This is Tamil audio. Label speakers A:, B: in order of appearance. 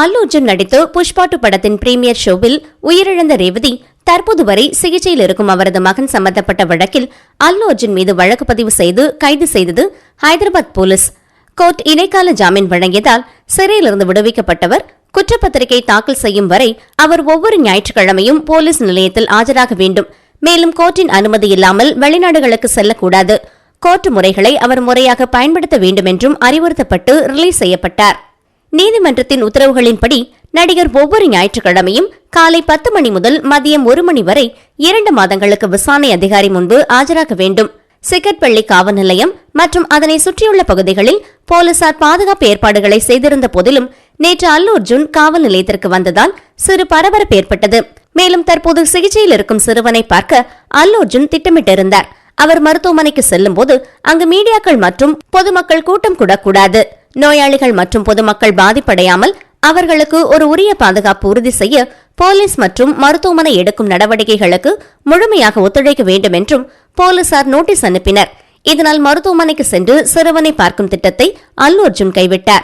A: அல்லு அர்ஜுன் புஷ்பாட்டு படத்தின் பிரீமியர் ஷோவில் உயிரிழந்த ரேவதி தற்போது வரை சிகிச்சையில் இருக்கும் அவரது மகன் சம்பந்தப்பட்ட வழக்கில் அல்லு அர்ஜுன் மீது வழக்கு பதிவு செய்து கைது செய்தது ஹைதராபாத் போலீஸ். கோர்ட் இடைக்கால ஜாமீன் வழங்கியதால் சிறையிலிருந்து விடுவிக்கப்பட்டவர். குற்றப்பத்திரிகை தாக்கல் செய்யும் வரை அவர் ஒவ்வொரு ஞாயிற்றுக்கிழமையும் போலீஸ் நிலையத்தில் ஆஜராக வேண்டும். மேலும் கோர்ட்டின் அனுமதி இல்லாமல் வெளிநாடுகளுக்கு செல்லக்கூடாது. கோர்ட் முறைகளை அவர் முறையாக பயன்படுத்த வேண்டும் என்றும் அறிவுறுத்தப்பட்டு ரிலீஸ் செய்யப்பட்டார். நீதிமன்றத்தின் உத்தரவுகளின்படி நடிகர் ஒவ்வொரு ஞாயிற்றுக்கிழமையும் காலை பத்து மணி முதல் மதியம் ஒரு மணி வரை இரண்டு மாதங்களுக்கு விசாரணை அதிகாரி முன்பு ஆஜராக வேண்டும். சிக்கட்பள்ளி காவல் நிலையம் மற்றும் அதனை சுற்றியுள்ள பகுதிகளில் போலீசார் பாதுகாப்பு ஏற்பாடுகளை செய்திருந்த போதிலும் நேற்று அல்லு அர்ஜுன் காவல் நிலையத்திற்கு வந்ததால் சிறு பரபரப்பு ஏற்பட்டது. மேலும் தற்போது சிகிச்சையில் இருக்கும் சிறுவனை பார்க்க அல்லு அர்ஜுன் திட்டமிட்டிருந்தார். அவர் மருத்துவமனைக்கு செல்லும்போது அங்கு மீடியாக்கள் மற்றும் பொதுமக்கள் கூட்டம் கூடக்கூடாது நோயாளிகள் மற்றும் பொதுமக்கள் பாதிப்படையாமல் அவர்களுக்கு ஒரு உரிய பாதுகாப்பு உறுதி செய்ய போலீஸ் மற்றும் மருத்துவமனை எடுக்கும் நடவடிக்கைகளுக்கு முழுமையாக ஒத்துழைக்க வேண்டும் என்றும் போலீசார் நோட்டீஸ் அனுப்பினர். இதனால் மருத்துவமனைக்கு சென்று சிறுவனை பார்க்கும் திட்டத்தை அல்லு அர்ஜுன் கைவிட்டார்.